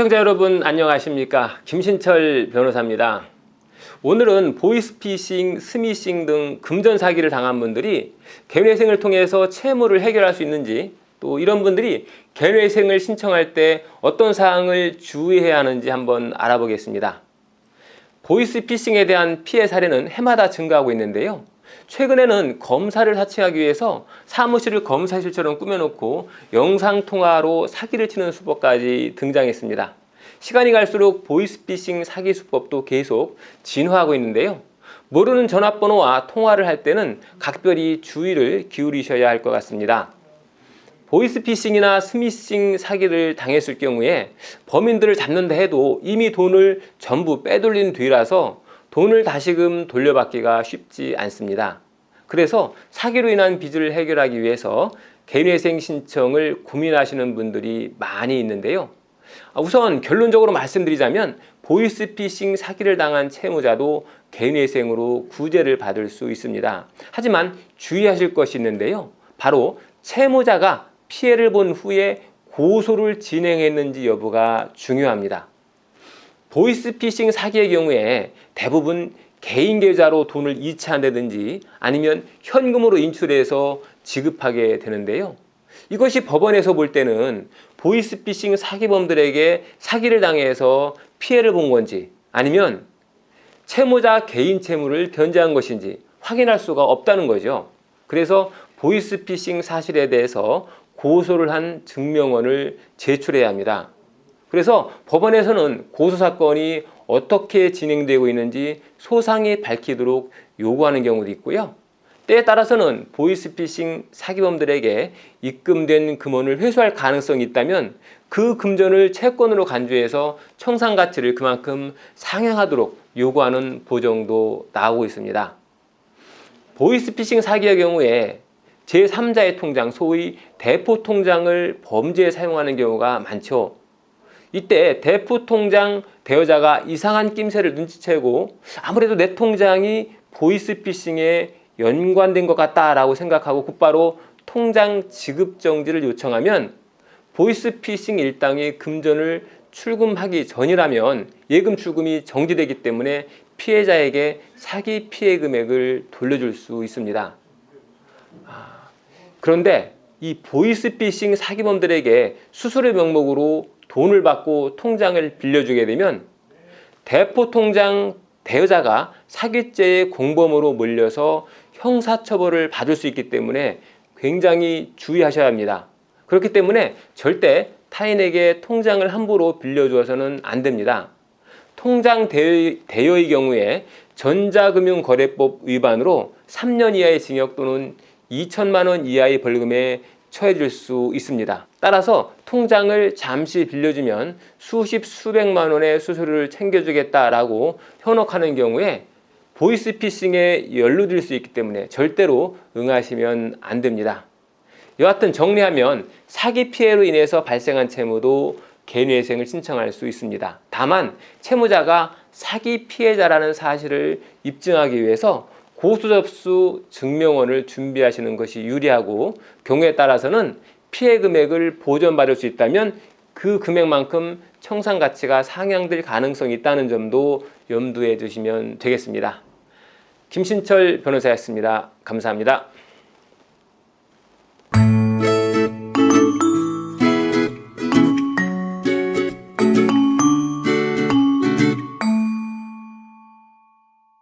시청자 여러분 안녕하십니까 김신철 변호사입니다. 오늘은 보이스피싱, 스미싱 등 금전 사기를 당한 분들이 개뇌생을 통해서 채무를 해결할 수 있는지 또 이런 분들이 개뇌생을 신청할 때 어떤 사항을 주의해야 하는지 한번 알아보겠습니다. 보이스피싱에 대한 피해 사례는 해마다 증가하고 있는데요. 최근에는 검사를 사칭하기 위해서 사무실을 검사실처럼 꾸며놓고 영상통화로 사기를 치는 수법까지 등장했습니다. 시간이 갈수록 보이스피싱 사기 수법도 계속 진화하고 있는데요. 모르는 전화번호와 통화를 할 때는 각별히 주의를 기울이셔야 할 것 같습니다. 보이스피싱이나 스미싱 사기를 당했을 경우에 범인들을 잡는다 해도 이미 돈을 전부 빼돌린 뒤라서 돈을 다시금 돌려받기가 쉽지 않습니다. 그래서 사기로 인한 빚을 해결하기 위해서 개인회생 신청을 고민하시는 분들이 많이 있는데요. 우선 결론적으로 말씀드리자면 보이스피싱 사기를 당한 채무자도 개인회생으로 구제를 받을 수 있습니다. 하지만 주의하실 것이 있는데요. 바로 채무자가 피해를 본 후에 고소를 진행했는지 여부가 중요합니다. 보이스피싱 사기의 경우에 대부분 개인 계좌로 돈을 이체한다든지 아니면 현금으로 인출해서 지급하게 되는데요. 이것이 법원에서 볼 때는 보이스피싱 사기범들에게 사기를 당해서 피해를 본 건지 아니면 채무자 개인 채무를 변제한 것인지 확인할 수가 없다는 거죠. 그래서 보이스피싱 사실에 대해서 고소를 한 증명원을 제출해야 합니다. 그래서 법원에서는 고소 사건이 어떻게 진행되고 있는지 소상히 밝히도록 요구하는 경우도 있고요. 때에 따라서는 보이스피싱 사기범들에게 입금된 금원을 회수할 가능성이 있다면 그 금전을 채권으로 간주해서 청산 가치를 그만큼 상향하도록 요구하는 보정도 나오고 있습니다. 보이스피싱 사기의 경우에 제3자의 통장, 소위 대포 통장을 범죄에 사용하는 경우가 많죠. 이때 대포 통장 대여자가 이상한 낌새를 눈치채고 아무래도 내 통장이 보이스피싱에 연관된 것 같다라고 생각하고 곧바로 통장 지급 정지를 요청하면 보이스피싱 일당이 금전을 출금하기 전이라면 예금 출금이 정지되기 때문에 피해자에게 사기 피해 금액을 돌려줄 수 있습니다. 아, 그런데 이 보이스피싱 사기범들에게 수수료 명목으로 돈을 받고 통장을 빌려주게 되면 대포 통장 대여자가 사기죄의 공범으로 몰려서 형사처벌을 받을 수 있기 때문에 굉장히 주의하셔야 합니다. 그렇기 때문에 절대 타인에게 통장을 함부로 빌려주어서는 안 됩니다. 통장 대여, 의 경우에 전자금융거래법 위반으로 3년 이하의 징역 또는 2천만 원 이하의 벌금에 처해질 수 있습니다. 따라서 통장을 잠시 빌려주면 수십 수백만 원의 수수료를 챙겨주겠다라고 현혹하는 경우에 보이스피싱에 연루될 수 있기 때문에 절대로 응하시면 안 됩니다. 여하튼 정리하면 사기 피해로 인해서 발생한 채무도 개인회생을 신청할 수 있습니다. 다만 채무자가 사기 피해자라는 사실을 입증하기 위해서 고수 접수 증명원을 준비하시는 것이 유리하고 경우에 따라서는 피해 금액을 보전받을 수 있다면 그 금액만큼 청산 가치가 상향될 가능성이 있다는 점도 염두에 두시면 되겠습니다. 김신철 변호사였습니다. 감사합니다.